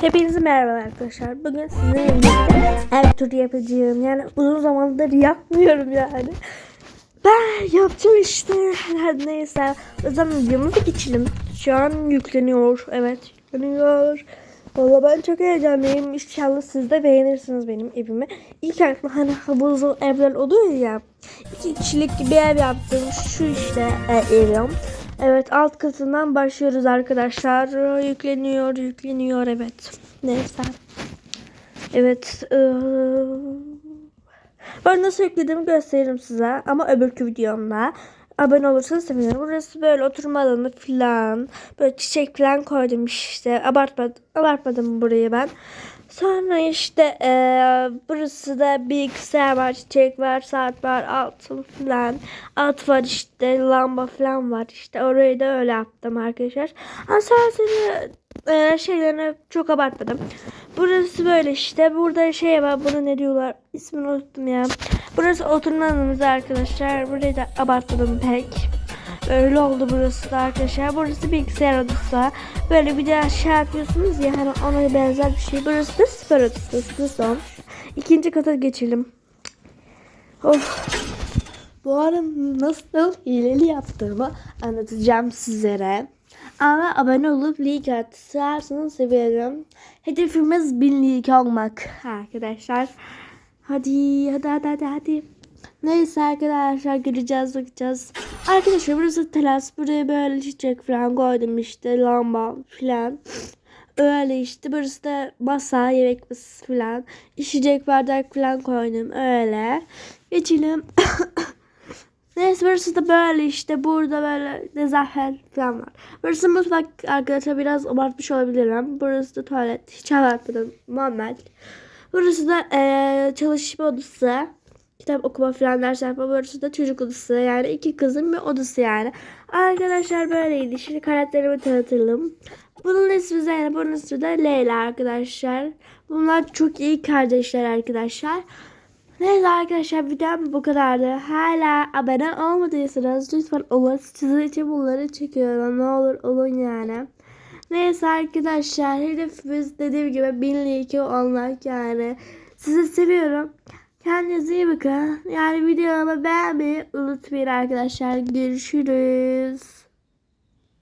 Hepinize merhaba arkadaşlar. Bugün sizinle birlikte ev turu yapacağım. Yani uzun zamandır yapmıyorum yani. Ben yapacağım işte. Her neyse. O zaman videomuza geçelim. Şu an yükleniyor. Evet yükleniyor. Valla ben çok heyecanlıyım. İnşallah siz de beğenirsiniz benim evimi. İlk aklıma hani havuzlu evler oluyor ya. İki kişilik bir ev yaptım. Şu işte e, evim. Evet alt katından başlıyoruz arkadaşlar. Yükleniyor, yükleniyor evet. Neyse. Evet. eee, ben nasıl yüklediğimi gösteririm size ama öbürkü videomda. Abone olursanız sevinirim. Burası böyle oturma alanı falan. Böyle çiçek falan koydum işte. Abartmadım, abartmadım burayı ben. Sonra işte eee, burası da bilgisayar var, çiçek var, saat var, altın falan. Alt var işte, lamba falan var işte. Orayı da öyle yaptım arkadaşlar. Asansörü eee şeylerini çok abartmadım. Burası böyle işte. Burada şey var. Bunu ne diyorlar? İsmini unuttum ya. Burası oturma alanımız arkadaşlar. Burayı da abartmadım pek. Öyle oldu burası da arkadaşlar. Burası bilgisayar odası. Böyle bir de aşağı yapıyorsunuz ya hani ona benzer bir şey. Burası da spor odası. Nasıl olmuş? İkinci kata geçelim. Of. Bu ara nasıl hileli yaptığımı anlatacağım sizlere. Ama abone olup like atarsanız severim. Hedefimiz 1000 like olmak arkadaşlar. Hadi hadi hadi hadi hadi. Neyse arkadaşlar göreceğiz bakacağız. Arkadaşlar burası teras. Buraya böyle çiçek falan koydum işte lamba falan. Öyle işte burası da masa yemek masası falan. İçecek bardak falan koydum öyle. Geçelim. Neyse burası da böyle işte burada böyle nezafet falan var. Burası mutfak arkadaşlar biraz abartmış olabilirim. Burası da tuvalet hiç abartmadım normal. Burası da eee, çalışma odası. Kitap okuma falan ders yapma. Burası da çocuk odası. Yani iki kızın bir odası yani. Arkadaşlar böyleydi. Şimdi karakterimi tanıtalım. Bunun ismi Zeynep. Bunun ismi de Leyla arkadaşlar. Bunlar çok iyi kardeşler arkadaşlar. Neyse arkadaşlar videom bu kadardı. Hala abone olmadıysanız lütfen olun. Sizin için bunları çekiyorum. Ne olur olun yani. Neyse arkadaşlar hedefimiz dediğim gibi 1000 like olmak yani. Sizi seviyorum. Kendinize iyi bakın. Yani videomu beğenmeyi unutmayın arkadaşlar. Görüşürüz.